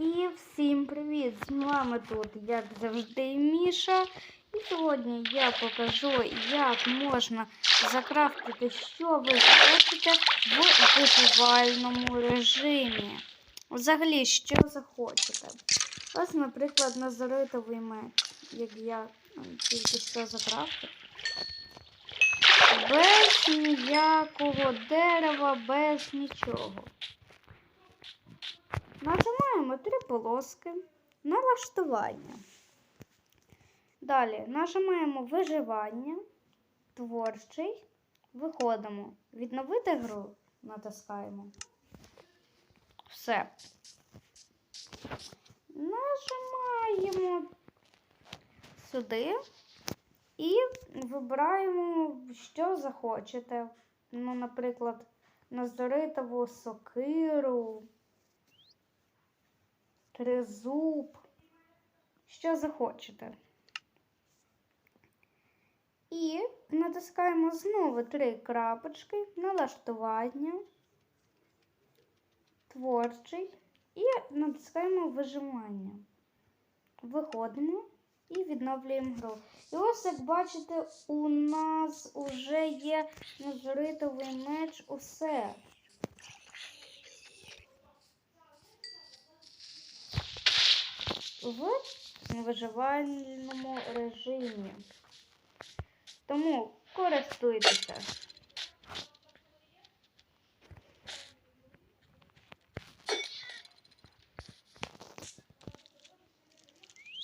І всім привіт! З вами тут, як завжди, Міша. І сьогодні я покажу, як можна закрафтити, що ви хочете в виживальному режимі. Взагалі, що захочете. Ось, наприклад, назаритовий меч, як я тільки що закрафтив. Без ніякого дерева, без нічого. Нажимаємо три полоски, налаштування. Далі нажимаємо виживання, творчий, виходимо. Відновити гру натискаємо. Все. Нажимаємо сюди і вибираємо, що захочете. Ну, наприклад, назоритову сокиру тризуб, що захочете. І натискаємо знову три крапочки, налаштування, творчий і натискаємо вижимання. Виходимо і відновлюємо гру. І ось, як бачите, у нас вже є назоритовий меч усе. В виживальному режимі. Тому користуйтеся.